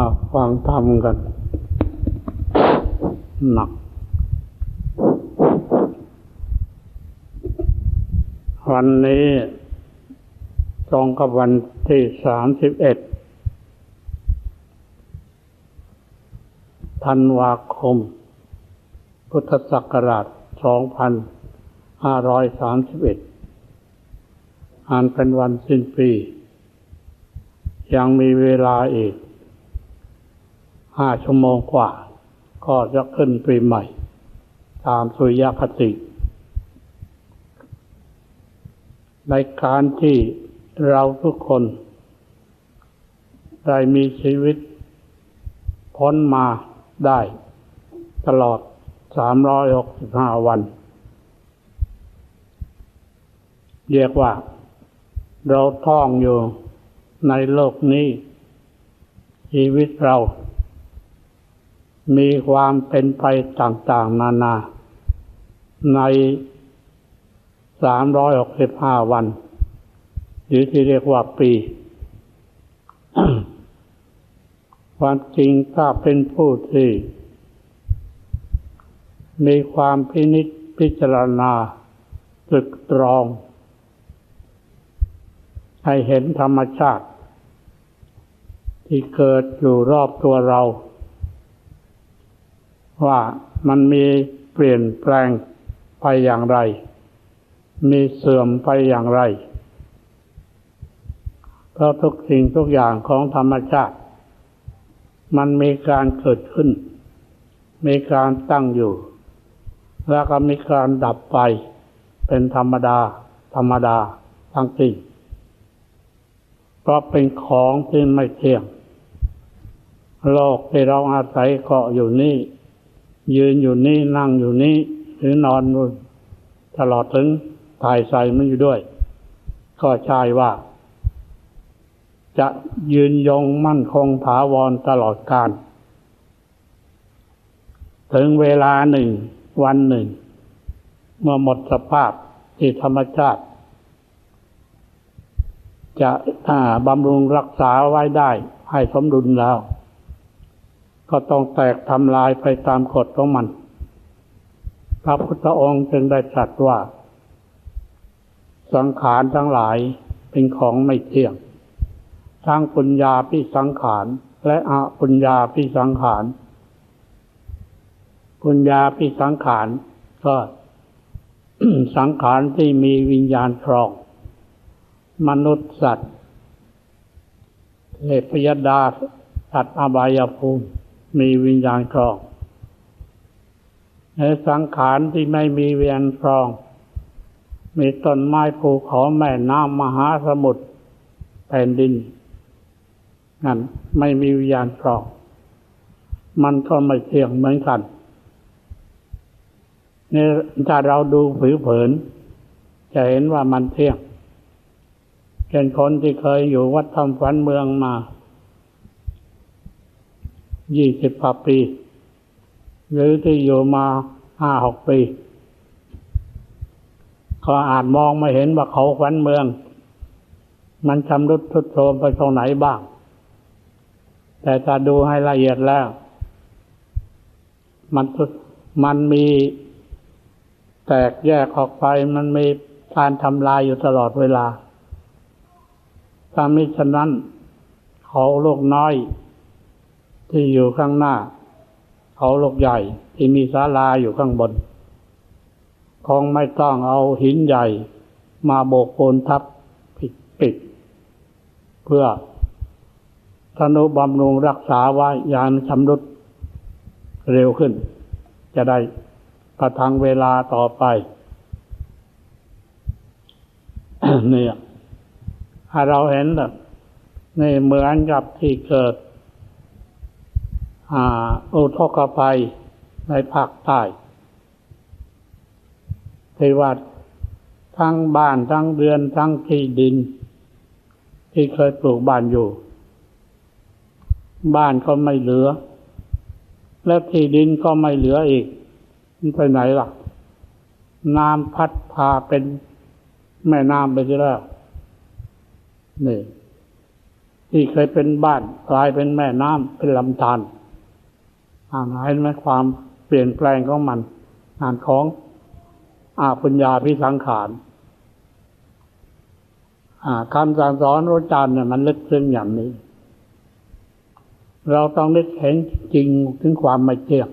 อาฟังธรรมกัน หนัก วันนี้ตรงกับวันที่สามสิบเอ็ดธันวาคม พุทธศักราชสองพันห้าร้อยสามสิบเอ็ดอ่านเป็นวันสิ้นปี ยังมีเวลาอีก ห้าชั่วโมงกว่า ก็จะขึ้นปีใหม่ ตามสุริยคติ ในการที่เราทุกคนได้มีชีวิต พ้นมาได้ตลอด 365 วัน เรียกว่า เราท่องอยู่ในโลกนี้ ชีวิตเรา มีความเป็นไปต่างๆ นานา ใน365วัน หรือที่เรียกว่าปี ความจริงถ้าเป็นผู้ที่มีความพินิจพิจารณาตรึกตรอง ให้เห็นธรรมชาติ ที่เกิดอยู่รอบตัวเรา ว่ามันมีเปลี่ยนแปลงไปอย่างไร มีเสื่อมไปอย่างไร เพราะทุกสิ่งทุกอย่างของธรรมชาติ มันมีการเกิดขึ้น มีการตั้งอยู่ แล้วก็มีการดับไป เป็นธรรมดา ธรรมดาทั้งสิ้นเพราะเป็นของที่ไม่เที่ยง โลกที่เราอาศัยเกาะอยู่นี่ ยืนอยู่นี่นั่งอยู่นี่หรือนอนนู่นตลอดถึงถ่ายใส่มันอยู่ด้วย ก็ใช่ว่า จะยืนยงมั่นคงถาวรตลอดกาลถึงเวลาหนึ่ง วันหนึ่ง เมื่อหมดสภาพที่ธรรมชาติ จะบำรุงรักษาไว้ได้ให้สมดุลแล้ว ก็ต้องแตกทำลายไปตามกฎของมัน พระพุทธองค์จึงได้ตรัสว่า สังขารทั้งหลายเป็นของไม่เที่ยง ทั้งปุญญาพิสังขารและอปุญญาพิสังขาร ปุญญาพิสังขารก็สังขารที่มีวิญญาณครอง มนุษย์สัตว์เทพยดาสัตว์อบายภูมิ มีวิญญาณครอง ในสังขารที่ไม่มีวิญญาณครอง มีต้นไม้ภูเขาแม่น้ำมหาสมุทรแผ่นดินนั่นไม่มีวิญญาณครอง มันก็ไม่เที่ยงเหมือนกันนี่ถ้าเราดูผิวเผิน จะเห็นว่ามันเที่ยงเป็นคนที่เคยอยู่วัดธรรมฝันเมืองมา ยี่สิบกว่าปี หรือที่อยู่มาห้าหกปี ก็อาจมองไม่เห็นว่าเขาขวัญเมือง มันชำรุดทรุดโทรมไปตรงไหนบ้าง แต่ถ้าดูให้ละเอียดแล้ว มันมันมีแตกแยกออกไปมันมีการทำลายอยู่ตลอดเวลาถ้ามิฉะนั้นเขาลูกน้อย ที่อยู่ข้างหน้า เขาลูกใหญ่ที่มีศาลาอยู่ข้างบน คงไม่ต้องเอาหินใหญ่มาโบกโคนทับปิดปดเพื่อธนุบำรุงรักษาไว้ยานชำรุดเร็วขึ้น จะได้ประทังเวลาต่อไปเนี่ยเราเห็นแบบนี่เหมือนกับที่เกิด อุทกภัยในภาคใต้ที่ว่าทั้งบ้านทั้งเรือนทั้งที่ดิน ที่เคยปลูกบ้านอยู่ บ้านก็ไม่เหลือ และที่ดินก็ไม่เหลืออีก มันไปไหนล่ะ น้ำพัดพาเป็นแม่น้ำไปแล้วนี่ที่เคยเป็นบ้านกลายเป็นแม่น้ำเป็นลำธาร เห็นไหมความเปลี่ยนแปลงของมันงานของอาปัญญาพิสังขารคำสั่งสอนระอาจารย์เนี่ยมันลึกซึ้งอย่างนี้ เราต้องนึกเห็นจริงถึงความไม่เที่ยง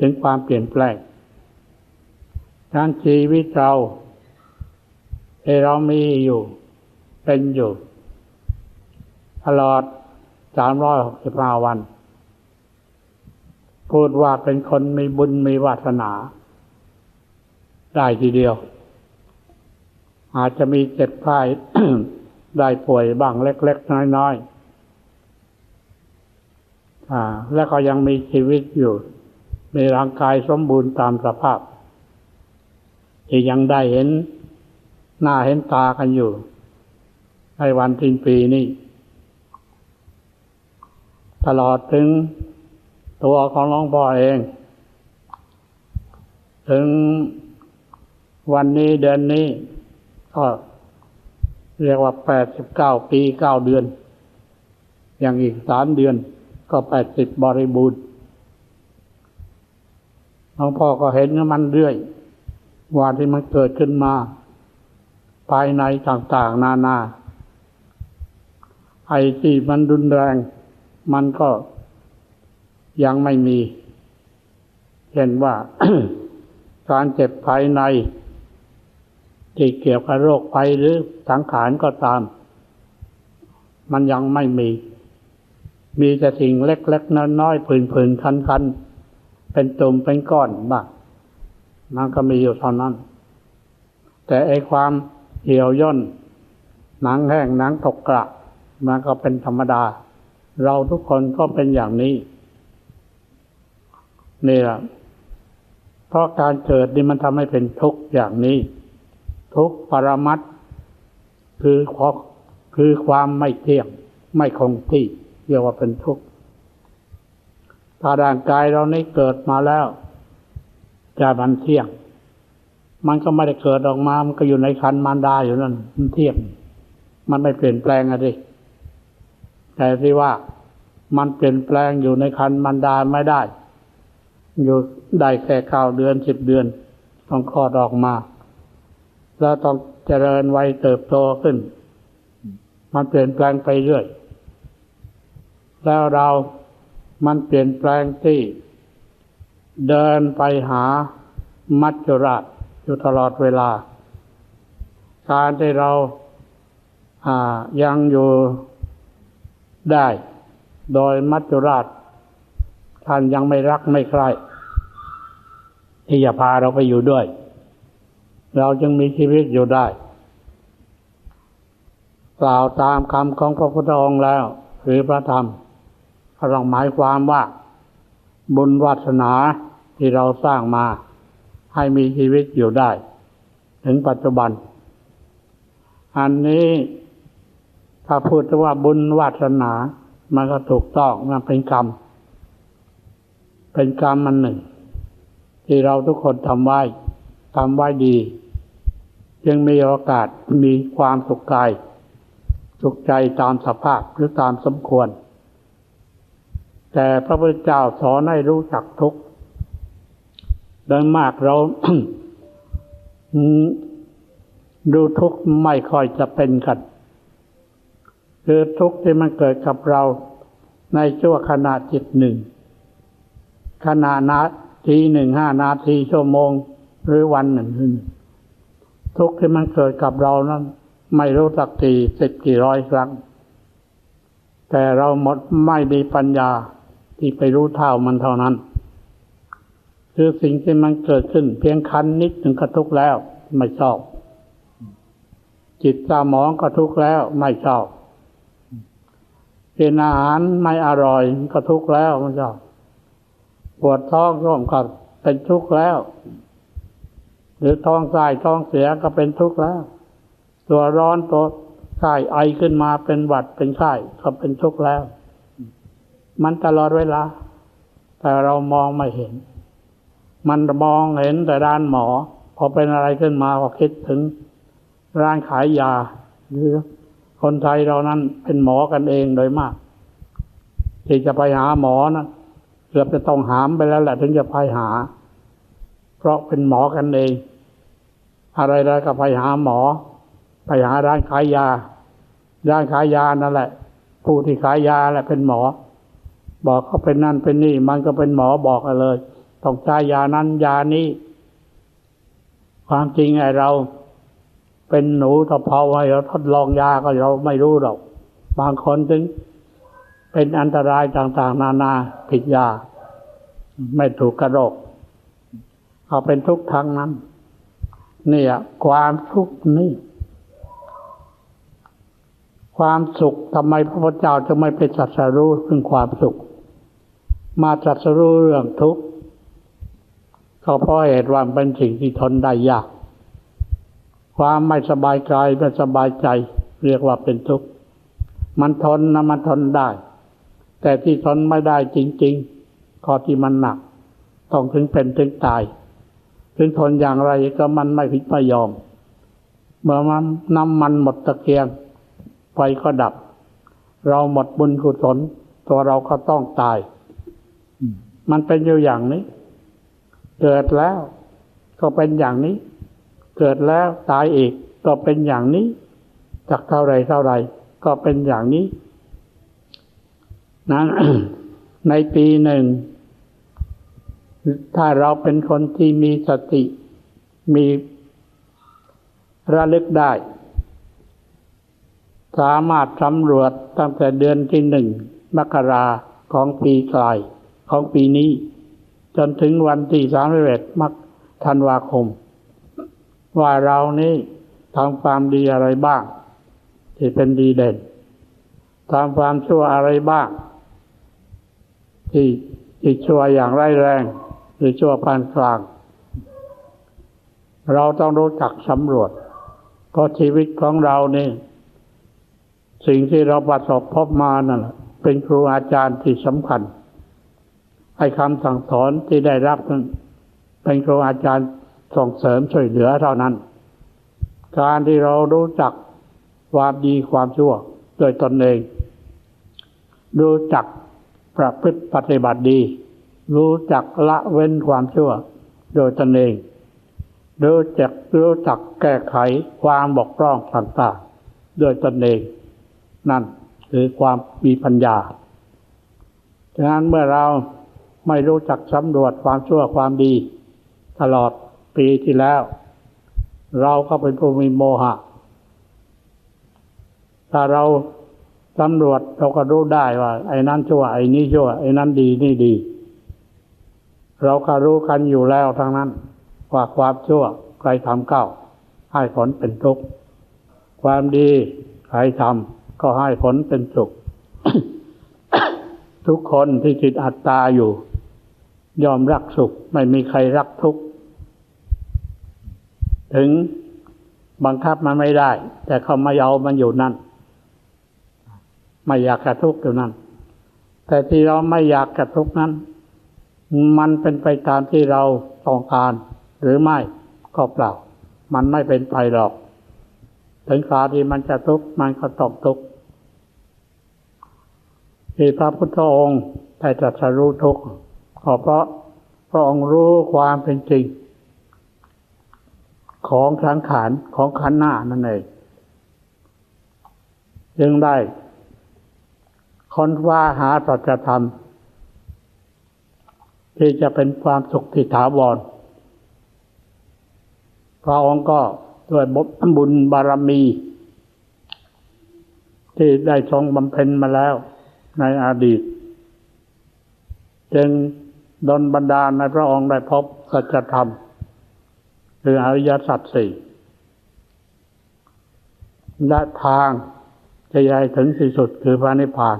ถึงความเปลี่ยนแปลงการชีวิตเราที่เรามีอยู่ เป็นอยู่ ตลอดสามร้อยหกสิบห้าวัน พูดว่าเป็นคนมีบุญมีวาสนา ได้ทีเดียว อาจจะมีเจ็บไข้ได้ป่วยบ้างเล็ก ๆ น้อยๆอ่า แล้วก็ยังมีชีวิตอยู่ มีร่างกายสมบูรณ์ตามสภาพ ที่ยังได้เห็นหน้าเห็นตากันอยู่ ในวันทิ้นปีนี้ตลอดถึง ตัวของหลวงพ่อเอง ถึงวันนี้เดือนนี้ ก็เรียกว่าแปดสิบเก้าปีเก้าเดือน อย่างอีกสามเดือน ก็แปดสิบบริบูรณ์หลวงพ่อก็เห็นมันเรื่อย ว่าที่มันเกิดขึ้นมา ภายในต่างๆ นานา ไอ้ที่มันรุนแรง มันก็ ยังไม่มีเห็นว่าการเจ็บภายใน ที่เกี่ยวกับโรคภัยหรือสังขารก็ตาม มันยังไม่มี มีแต่สิ่งเล็กๆน้อยๆผื่นๆคันๆ เป็นตุ่มเป็นก้อนบ้างมันก็มีอยู่เท่านั้น แต่ไอความเหี่ยวย่นหนังแห้งหนังตกกระมันก็เป็นธรรมดา เราทุกคนก็เป็นอย่างนี้ นี่แหละเพราะการเกิดนี่มันทำให้เป็นทุกข์อย่างนี้ ทุกข์ปรมัตคือคือความไม่เที่ยง ไม่คงที่เรียกว่าเป็นทุกข์ถ้าร่างกายเรานี้เกิดมาแล้วจะมันเที่ยง มันก็ไม่ได้เกิดออกมา มันก็อยู่ในคันมารดาอยู่นั่น มันเที่ยง มันไม่เปลี่ยนแปลงอะไรแต่ที่ว่ามันเปลี่ยนแปลงอยู่ในคันมารดาไม่ได้ อยู่ได้แค่เก้าเดือนสิบเดือน ต้องคลอดออกมา แล้วต้องเจริญวัยเติบโตขึ้น มันเปลี่ยนแปลงไปเรื่อย แล้วเรามันเปลี่ยนแปลงที่ เดินไปหามัจจุราชอยู่ตลอดเวลา การที่เราายังอยู่ได้ โดยมัจจุราช ท่านยังไม่รักไม่ใคร่ที่จะพาเราไปอยู่ด้วย เราจึงมีชีวิตอยู่ได้ กล่าวตามคำของพระพุทธองค์แล้ว หรือพระธรรมเราหมายความว่า บุญวาสนาที่เราสร้างมา ให้มีชีวิตอยู่ได้ ถึงปัจจุบัน อันนี้ถ้าพูดว่าบุญวาสนา มันก็ถูกต้องมันเป็นกรรม เป็นกรรมมันหนึ่ง ที่เราทุกคนทำไว้ทำไว้ดี จึงมีโอกาสมีความสุขกาย สุขใจตามสภาพหรือตามสมควร แต่พระพุทธเจ้าสอนให้รู้จักทุกโดยมากเราดูทุกข์ไม่ค่อยจะเป็นกันคือทุกข์ที่มันเกิดกับเราในชั่วขณะจิตหนึ่ง ขณะนาทีหนึ่งห้านาทีชั่วโมง หรือวันหนึ่งทุกที่มันเกิดกับเรานั้น ไม่รู้สักกี่สิบกี่ร้อยครั้ง แต่เราหมดไม่มีปัญญาที่ไปรู้เท่ามันเท่านั้น คือสิ่งที่มันเกิดขึ้น เพียงคันนิดถึงกระทุกแล้ว ไม่ชอบ จิตสมองก็ทุกแล้วไม่ชอบกินอาหารไม่อร่อยก็ทุกข์แล้วไม่ชอบ ปวดท้องร่วมกับเป็นทุกข์แล้ว หรือท้องไส้ท้องเสียก็เป็นทุกข์แล้ว ตัวร้อนตัวไส้ไอขึ้นมาเป็นหวัดเป็นไข้ก็เป็นทุกข์แล้ว มันตลอดเวลา แต่เรามองไม่เห็น มันมองเห็นแต่ด้านหมอ พอเป็นอะไรขึ้นมาก็คิดถึงร้านขายยา หรือคคนไทยเรานั้นเป็นหมอกันเองโดยมาก ที่จะไปหาหมอนะ เกือบจะต้องหามไปแล้วแหละถึงจะไปหา เพราะเป็นหมอกันเอง อะไรแล้วก็ไปหาหมอ ไปหาร้านขายยา ร้านขายยานั่นแหละ ผู้ที่ขายยาแหละเป็นหมอ บอกเขาเป็นนั่นเป็นนี่ มันก็เป็นหมอบอกกันเลย ต้องใช้ยานั้นยานี้ ความจริงไอ้เราเป็นหนูตะเพาให้เราทดลองยาก็เราไม่รู้หรอก บางคนถึง เป็นอันตรายต่างๆ นานาผิดยา ไม่ถูกกระโรคเขาเป็นทุกข์ทางนั้น เนี่ย ความทุกข์นี่ ความสุขทำไมพระพุทธเจ้าจะไม่ไปตรัสรู้ถึงความสุข มาตรัสรู้เรื่องทุกข์ก็เพราะเหตุว่าเป็นสิ่งที่ทนได้ยาก ความไม่สบายกายไม่สบายใจ เรียกว่าเป็นทุกข์ มันทนนะมันทนได้ แต่ที่ทนไม่ได้จริงๆก็ที่มันหนัก ต้องถึงเป็นถึงตาย ถึงทนอย่างไรก็มันไม่พิไม่ยอม เมื่อมันน้ำมันหมดตะเกียง ไฟก็ดับ เราหมดบุญกุศลตัวเราก็ต้องตาย มันเป็นอยู่อย่างนี้ เกิดแล้วก็เป็นอย่างนี้ เกิดแล้วตายอีกก็เป็นอย่างนี้จากเท่าไรเท่าไรก็เป็นอย่างนี้ นั้นในปีหนึ่ง ถ้าเราเป็นคนที่มีสติ มีระลึกได้ สามารถสำรวจตั้งแต่เดือนที่หนึ่งมกราของปีกลายของปีนี้ จนถึงวันที่สามสิบเอ็ดมกธันวาคม ว่าเรานี่ทำความดีอะไรบ้าง ที่เป็นดีเด่นทำความชั่วอะไรบ้าง ที่ที่ชั่วอย่างร้ายแรงหรือชั่วปานกลาง เราต้องรู้จักสำรวจ เพราะชีวิตของเรานี่ สิ่งที่เราประสบพบมานั่นแหละเป็นครูอาจารย์ที่สำคัญให้คำสั่งสอนที่ได้รับนั้นเป็นครูอาจารย์ส่งเสริมช่วยเหลือเท่านั้น การที่เรารู้จักความดีความชั่วโดยตนเอง รู้จัก ประพฤติปฏิบัติดี รู้จักละเว้นความชั่ว โดยตนเองรู้จักรู้จักแก้ไขความบกพร่องต่างๆโดยตนเอง นั่นคือความมีปัญญาฉะนั้นเมื่อเราไม่รู้จักสำรวจความชั่วความดี ตลอดปีที่แล้ว เราก็เป็นผู้มีโมหะ ถ้าเรา สำรวจเราก็รู้ได้ว่า ไอ้นั้นชั่ว ไอ้นี้ชั่ว ไอ้นั้นดีนี่ดี เราก็รู้กันอยู่แล้วทั้งนั้น ว่าความชั่ว ใครทำเก้า ให้ผลเป็นทุกข์ความดีใครทำก็ให้ผลเป็นสุข ทุกคนที่จิตอัตตาอยู่ ยอมรักสุข ไม่มีใครรักทุกข์ถึงบังคับมันไม่ได้ แต่เขาไม่เอามันอยู่นั่น ไม่อยากกระทุกข์อยู่นั่นแต่ที่เราไม่อยากกระทุกข์นั้น มันเป็นไปตามที่เราต้องการ หรือไม่ก็เปล่า มันไม่เป็นไปหรอก ถึงคราที่มันจะทุกข์มันก็ต้องทุกข์ที่พระพุทธองค์ได้ตรัสรู้ทุกข์ก็เพราะพระองค์รู้ความเป็นจริง ของสังขารของขันหน้านั่นเองจึงได้ ค้นว่าหาสัจธรรม ที่จะเป็นความสุขที่ถาวรพระองค์ก็ด้วยบุญบารมี ที่ได้ทรงบำเพ็ญมาแล้วในอดีต จึงดลบันดาลในพระองค์ได้พบสัจธรรม คืออริยสัจสี่และทางจะใหญ่ถึงที่สุดคือพระนิพพาน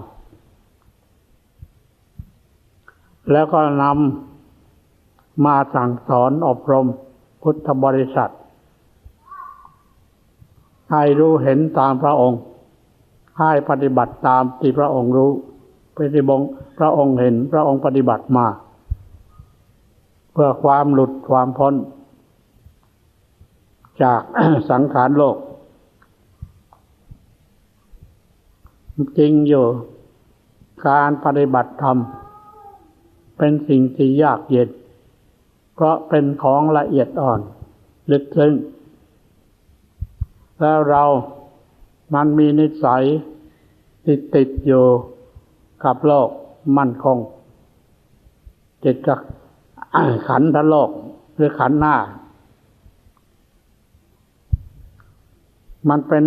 แล้วก็นำมาสั่งสอนอบรมพุทธบริษัทให้รู้เห็นตามพระองค์ ให้ปฏิบัติตามที่พระองค์รู้ปฏิบงพระองค์เห็นพระองค์ปฏิบัติมา เพื่อความหลุดความพ้น จากสังขารโลก จริงอยู่การปฏิบัติธรรม เป็นสิ่งที่ยากเย็น เพราะเป็นของละเอียดอ่อน ลึกซึ้งแล้วเรามันมีนิสัยติดติดอยู่กับโลกมั่นคงติดกับขันธโลกหรือขันหน้า มันเป็น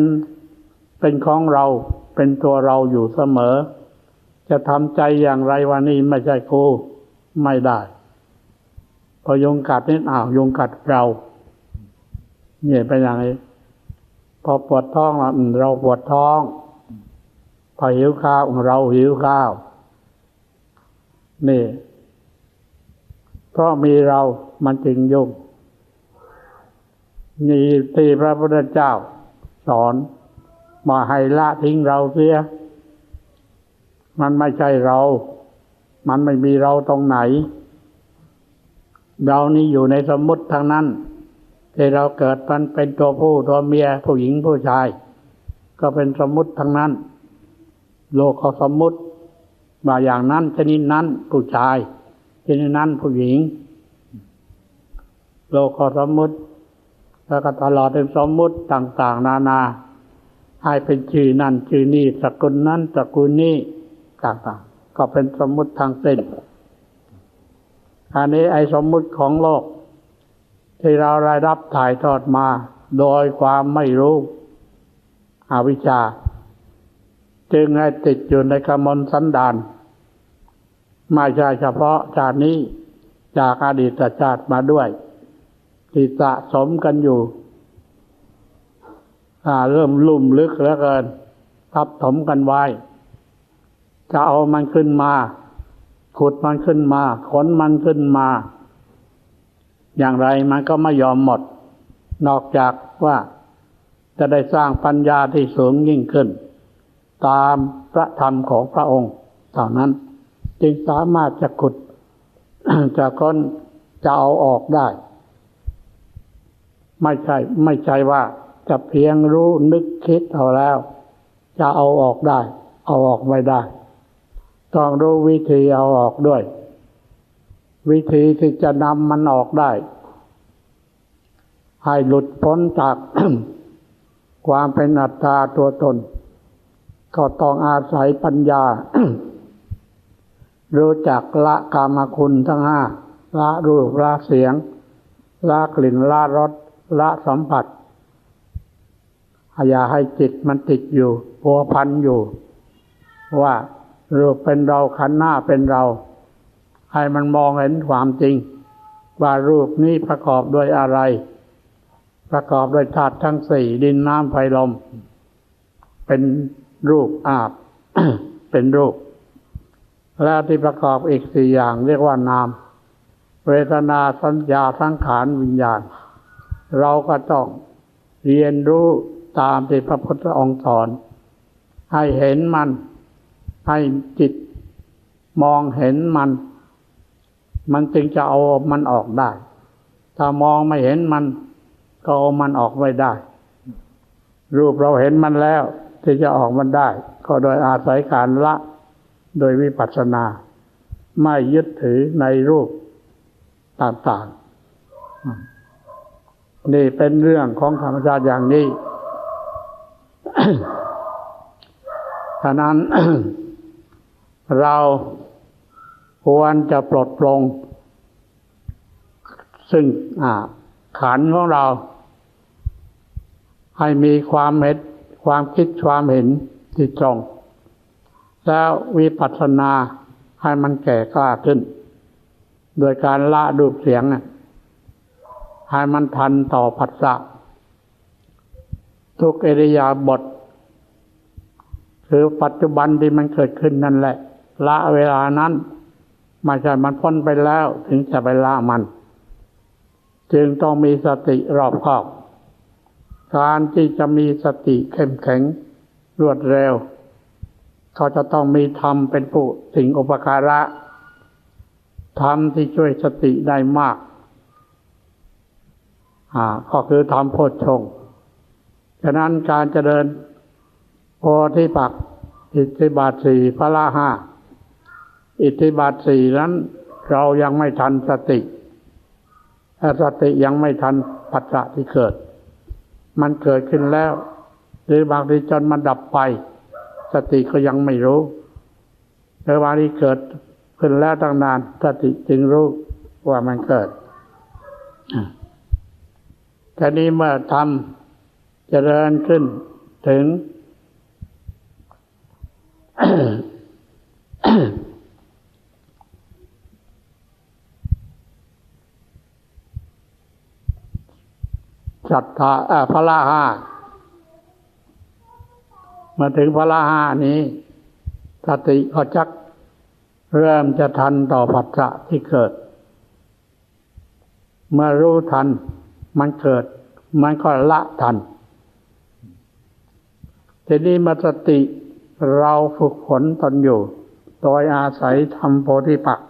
เป็นของเราเป็นตัวเราอยู่เสมอ จะทำใจอย่างไรวันนี้ไม่ใช่ครู ไม่ได้ พอยงกัดนี่อ้าวยงกัดเราเนี่ยเป็นอย่างนี้พอปวดท้องเราเราปวดท้อง พอหิวข้าวเราหิวข้าว นี่ เพราะมีเรามันจึงยุ่งมีที่พระพุทธเจ้า สอนมาให้ละทิ้งเราเสีย มันไม่ใช่เรา มันไม่มีเราตรงไหน เรานี่อยู่ในสมมติทางนั้นที่เราเกิดมันเป็นตัวผู้ตัวเมียผู้หญิงผู้ชาย ก็เป็นสมมติทางนั้น โลกเขาสมมติว่าอย่างนั้นชนิดนั้นผู้ชายชนิดนั้นผู้หญิง โลกเขาสมมติแล้วก็ตลอดเป็นสมมติต่าง ๆ นานาให้เป็นชื่อนั่นชื่อนี่สกุลนั้นสกุลนี้ต่างๆ ก็เป็นสมมุติทางเส้นอันนี้ไอ้สมมุติของโลก ที่เราได้รับถ่ายทอดมา โดยความไม่รู้อวิชชา จึงให้ติดอยู่ในกมลสันดานไม่ใช่เฉพาะชาตินี้จากอดีตชาติมาด้วย ที่สะสมกันอยู่เริ่มลุ่มลึกแล้วเกินทับถมกันไว้ จะเอามันขึ้นมาขุดมันขึ้นมา ขนมันขึ้นมา อย่างไรมันก็ไม่ยอมหมด นอกจากว่าจะได้สร้างปัญญาที่สูงยิ่งขึ้น ตามพระธรรมของพระองค์เท่านั้นจึงสามารถจะขุดจะค้นจะเอาออกได้ ไม่ใช่ ไม่ใช่ว่าจะเพียงรู้นึกคิดเอาแล้ว จะเอาออกได้ เอาออกไม่ได้ ต้องรู้วิธีเอาออกด้วย วิธีที่จะนำมันออกได้ ให้หลุดพ้นจากความเป็นอัตตาตัวตน ก็ต้องอาศัยปัญญา รู้จักละกามคุณทั้งห้าละรูปละเสียง ละกลิ่นละรสละสัมผัสอย่าให้จิตมันติดอยู่พัวพันอยู่ ว่า รูปเป็นเราขันหน้าเป็นเรา ให้มันมองเห็นความจริง ว่ารูปนี้ประกอบด้วยอะไร ประกอบด้วยธาตุทั้งสี่ดินน้ำไฟลม เป็นรูปอาบ เป็นรูป แล้วที่ประกอบอีกสี่อย่างเรียกว่านาม เวทนาสัญญาสังขารวิญญาณ เราก็ต้องเรียนรู้ตามที่พระพุทธองค์สอน ให้เห็นมัน ให้จิตมองเห็นมัน มันจึงจะเอามันออกได้ ถ้ามองไม่เห็นมัน ก็เอามันออกไม่ได้ รูปเราเห็นมันแล้วที่จะออกมันได้ ก็โดยอาศัยการละ โดยวิปัสสนา ไม่ยึดถือในรูปต่างๆ นี่เป็นเรื่องของธรรมชาติอย่างนี้ ฉะนั้น เราควรจะปลดปลง ซึ่งขันของเรา ให้มีความเห็นความคิดความเห็นที่ตรง แล้ววิปัสสนาให้มันแก่กล้าขึ้น โดยการละดูเสียงให้มันทันต่อผัสสะทุกเอริยาบท คือปัจจุบันที่มันเกิดขึ้นนั่นแหละ ละเวลานั้นไม่ใช่มันพ้นไปแล้วถึงจะไปละมัน จึงต้องมีสติรอบคอบ การที่จะมีสติเข้มแข็งรวดเร็ว เขาจะต้องมีธรรมเป็นผู้สิ่งอุปการะธรรมที่ช่วยสติได้มากอ่าก็คือธรรมโพชฌงค์ฉะนั้นการเจริญโพธิปักอิทธิบาทสี่พระละห้า อิทธิบาทสี่นั้น เรายังไม่ทันสติถ้าสติยังไม่ทันปัจจะที่เกิด มันเกิดขึ้นแล้ว หรือบางทีจนมันดับไป สติก็ยังไม่รู้แต่บางทีเกิดขึ้นแล้วตั้งนานสติจึงรู้ว่ามันเกิดทีนี้เมื่อทำเจริญขึ้นถึง ศรัทธาพระละห้ามาถึงพระละห้านี้สติก็จักเริ่มจะทันต่อปัจจะที่เกิด เมื่อรู้ทันมันเกิด มันก็ละทัน ทีนี้มาสติเราฝึกฝนตนอยู่ โดยอาศัยทำโพธิปักษ์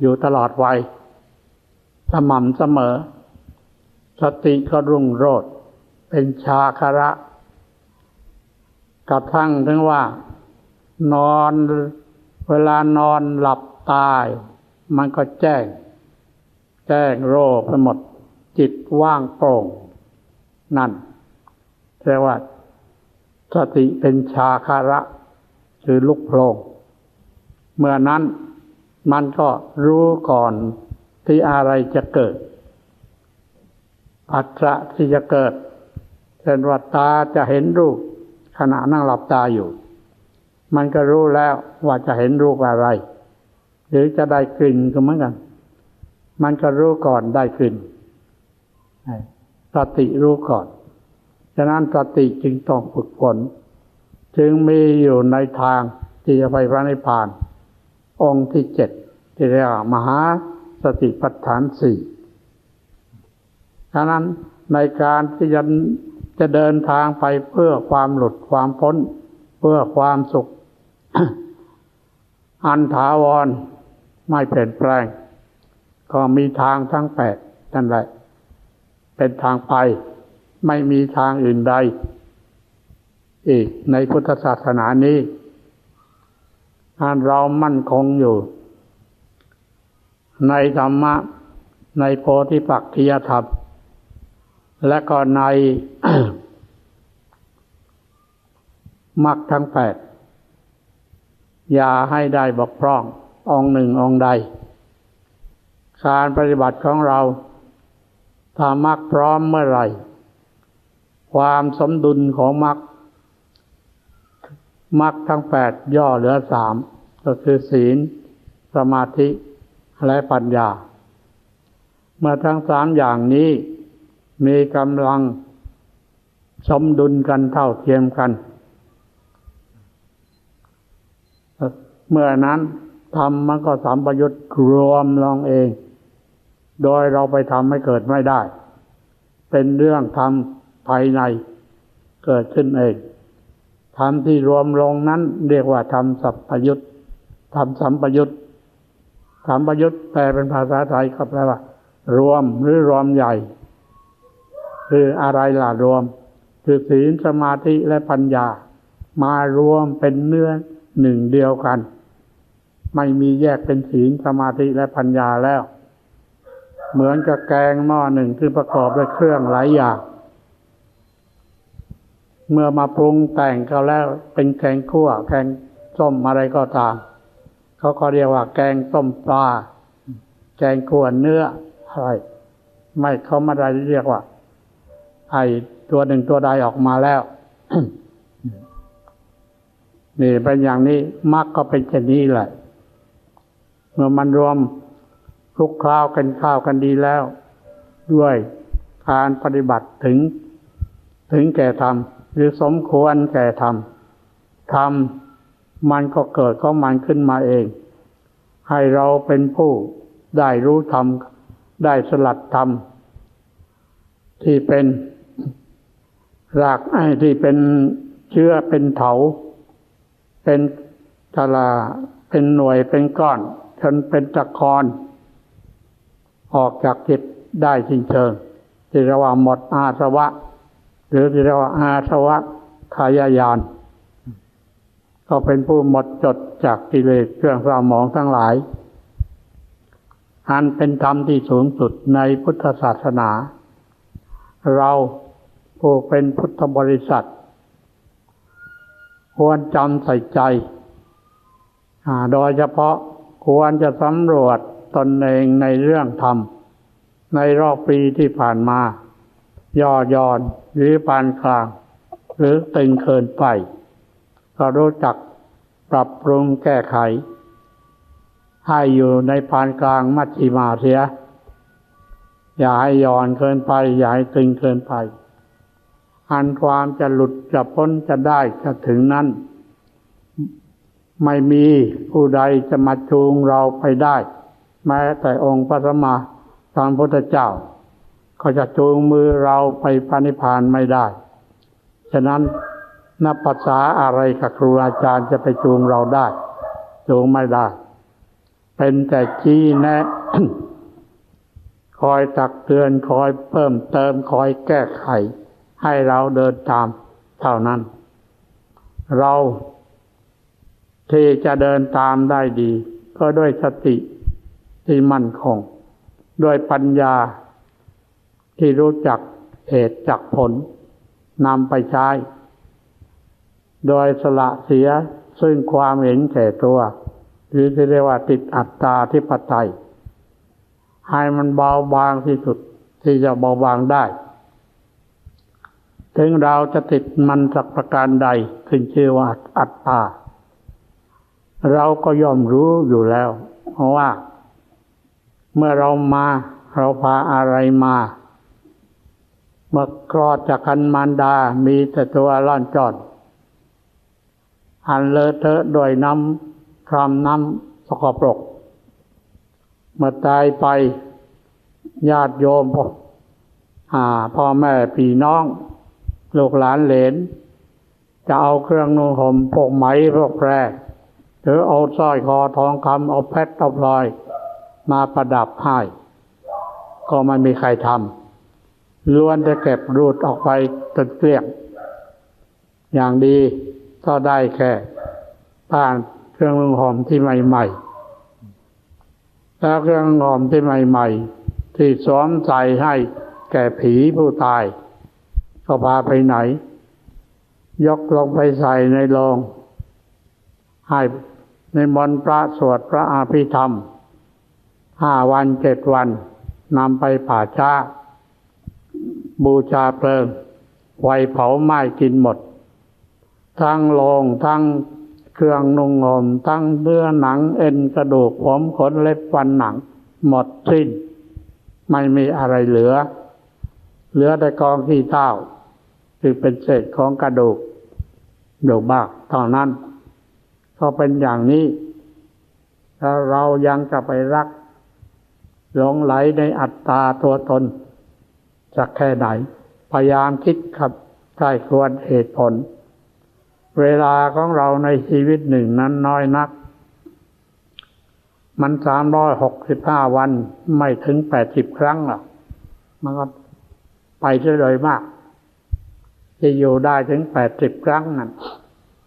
อยู่ตลอดวัยสม่ำเสมอ สติก็รุ่งโรจน์เป็นชาคระ กระทั่งถึงว่า นอนเวลานอนหลับตาย มันก็แจ้ง แจ้งโรคไปหมด จิตว่างโปร่ง นั่นเรียกว่า สติเป็นชาคาระคือลุกโพลงเมื่อนั้นมันก็รู้ก่อนที่อะไรจะเกิด ปัจจะที่จะเกิดเช่นว่าตาจะเห็นรูป ขณะนั่งหลับตาอยู่ มันก็รู้แล้วว่าจะเห็นรูปอะไร หรือจะได้กลิ่นก็เหมือนกัน มันก็รู้ก่อนได้กลิ่นสติรู้ก่อนฉะนั้นสติจึงต้องฝึกฝนจึงมีอยู่ในทางที่จะไปพระนิพพาน องค์ที่เจ็ดที่เรียกมหาสติปัฏฐานสี่ ฉะนั้นในการที่จะจะเดินทางไปเพื่อความหลุดความพ้น เพื่อความสุข อันถาวรไม่เปลี่ยนแปลง ก็มีทางทั้งแปดนั่นแหละ เป็นทางไป ไม่มีทางอื่นใด อีกในพุทธศาสนานี้อันเรามั่นคงอยู่ ในธรรมะ ในโพธิปักขิยธรรม และก็ในมรรคทั้งแปดอย่าให้ได้บกพร่ององหนึ่งองใด การปฏิบัติของเราถ้ามรรคพร้อมเมื่อไหร่ ความสมดุลของมรรคมรรคทั้งแปดย่อเหลือสามก็คือศีล สมาธิและปัญญา เมื่อทั้งสามอย่างนี้ มีกำลังสมดุลกันเท่าเทียมกัน เมื่อนั้นทำมันก็สามประยุทธ์รวมลองเอง โดยเราไปทำให้เกิดไม่ได้ เป็นเรื่องทำภายในเกิดขึ้นเองทำที่รวมลงนั้น เรียกว่าทำสัพพยุทธ์ทำสัมปยุทธ์สัมปยุทธ์แปลเป็นภาษาไทยก็แปลว่า รวมหรือรวมใหญ่ คืออะไรล่ะรวม คือศีลสมาธิและปัญญา มารวมเป็นเนื้อหนึ่งเดียวกัน ไม่มีแยกเป็นศีลสมาธิและปัญญาแล้ว เหมือนกับแกงหม้อหนึ่งที่ประกอบด้วยเครื่องหลายอย่าง เมื่อมาปรุงแต่งเขาแล้วเป็นแกงขั่วแกงส้มอะไรก็ตาม เขาก็เรียกว่าแกงส้มปลาแกงขั่วเนื้ออะไรไม่เขาไม่ได้เรียกว่า ไอตัวหนึ่งตัวใดออกมาแล้วนี่เป็นอย่างนี้มรรคก็เป็นเช่นนี้แหละเมื่อมันรวมลุกคลาวกันข้าวกันดีแล้ว ด้วยการปฏิบัติถึง ถึงแก่ธรรมหรือสมควรแก่ธรรมธรรมมันก็เกิดของมันขึ้นมาเอง ให้เราเป็นผู้ได้รู้ธรรม ได้สลัดธรรม ที่เป็น รากไอ้ที่เป็นเชื้อเป็นเถา เป็นตลาเป็นหน่วยเป็นก้อนจนเป็นตะกอนออกจากจิตได้จริงเชิงที่เรียกว่าหมดอาสวะ หรือที่เรียกว่าอาสวะขายายาน ก็เป็นผู้หมดจดจากกิเลสเครื่องเศร้าหมองทั้งหลาย อันเป็นธรรมที่สูงสุดในพุทธศาสนา เรา ผู้เป็นพุทธบริษัท ควรจำใส่ใจ โดยเฉพาะควรจะสำรวจตนเองในเรื่องธรรม ในรอบปีที่ผ่านมา ย่อย่อนหรือปานกลาง หรือตึงเกินไป ก็รู้จักปรับปรุงแก้ไข ให้อยู่ในปานกลางมัชชิมาเสียอย่าให้ย่อนเกินไป อย่าให้ตึงเกินไป อันความจะหลุดจะพ้นจะได้จะถึงนั้น ไม่มีผู้ใดจะมาจูงเราไปได้ แม้แต่องค์พระสัมมาสัมพุทธเจ้า ก็จะจูงมือเราไปพระนิพพานไม่ได้ ฉะนั้นนับภาษาอะไรกับครูอาจารย์จะไปจูงเราได้ จูงไม่ได้ เป็นแต่ชี้แนะ คอยตักเตือนคอยเพิ่มเติมคอยแก้ไข ให้เราเดินตามเท่านั้น เราที่จะเดินตามได้ดี ก็ด้วยสติที่มั่นคง ด้วยปัญญาที่รู้จักเหตุจักผลนำไปใช้ โดยสละเสียซึ่งความเห็นแก่ตัว หรือที่เรียกว่าติดอัตตาที่ปไตยให้มันเบาบางที่สุดที่จะเบาบางได้ ถึงเราจะติดมันสักประการใดขึ้นชื่อว่าอัตตา เราก็ยอมรู้อยู่แล้ว เพราะว่า เมื่อเรามาเราพาอะไรมาเมื่อคลอดจากคันมารดา มีแต่ตัวร่อนจอดอันเลอะเทอะด้วยน้ำครามน้ำสกปรกเมื่อตายไปญาติโยมพ่อพ่อแม่พี่น้อง ลูกหลานเหลน จะเอาเครื่องนุ่งห่มพวกไหมพวกแพรหรือเอาสร้อยคอทองคำเอาเพชรเอาพลอย มาประดับให้ก็ไม่มีใครทำล้วนจะเก็บรูดออกไปจนเกลี้ยง อย่างดีก็ได้แค่ผ่านเครื่องมือหอมที่ใหม่ ๆ แล้วเครื่องหอมที่ใหม่ ๆ ที่สวมใส่ให้แก่ผีผู้ตาย ก็พาไปไหน ยกลงไปใส่ในโลงให้ในมนพระสวดพระอาภิธรรมห้าวันเจ็ดวันนำไปผ่าช้า บูชาเพลิงไฟเผาไหม้กินหมด ทั้งโลงทั้งเครื่องนุ่งห่มทั้งเนื้อหนังเอ็นกระดูกผมขนเล็บฟันหนัง หมดสิ้น ไม่มีอะไรเหลือ เหลือแต่กองขี้เท้า คือเป็นเศษของกระดูกอยู่บ้างเท่านั้นก็เป็นอย่างนี้ ถ้าเรายังจะไปรักหลงไหลในอัตตาตัวตนสักแค่ไหน พยายามคิดขับใช่ควรเหตุผล เวลาของเราในชีวิตหนึ่งนั้นน้อยนัก มันสามร้อยหกสิบห้าวันไม่ถึงแปดสิบครั้งหรอกมันก็ไปเฉยเลยมาก จะอยู่ได้ถึงแปดสิบครั้งนั่น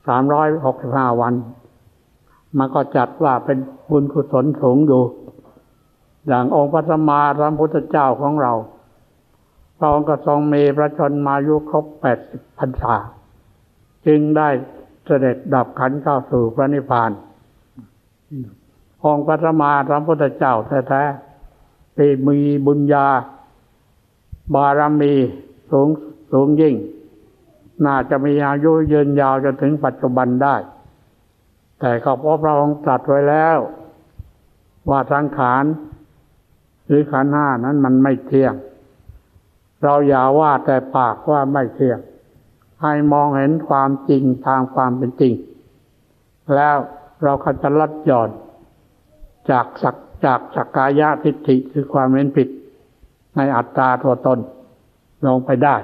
สามร้อยหกสิบห้าวัน มันก็จัดว่าเป็นบุญกุศลสูงอยู่ อย่างองค์พระสัมมาสัมพุทธเจ้าของเราพระองค์ก็ทรงมีพระชนมายุครบแปดสิบพรรษา จึงได้เสด็จดับขันเข้าสู่พระนิพพาน องค์พระสัมมาสัมพุทธเจ้าแท้ๆที่มีบุญญา บารมีสูงสูงยิ่ง น่าจะมีอายุยืนยาวจนถึงปัจจุบันได้ แต่ก็เพระองค์ตรัสไว้แล้ว ว่าสังขารหรือขันห้านั้นมันไม่เที่ยง เราอย่าว่าแต่ปากว่าไม่เที่ยง ให้มองเห็นความจริงทางความเป็นจริง แล้วเราก็จะลัดหย่อน จากสักจากสักกายะทิฏฐิคือความเห็นผิดในอัตตาตัวตนลงไปได้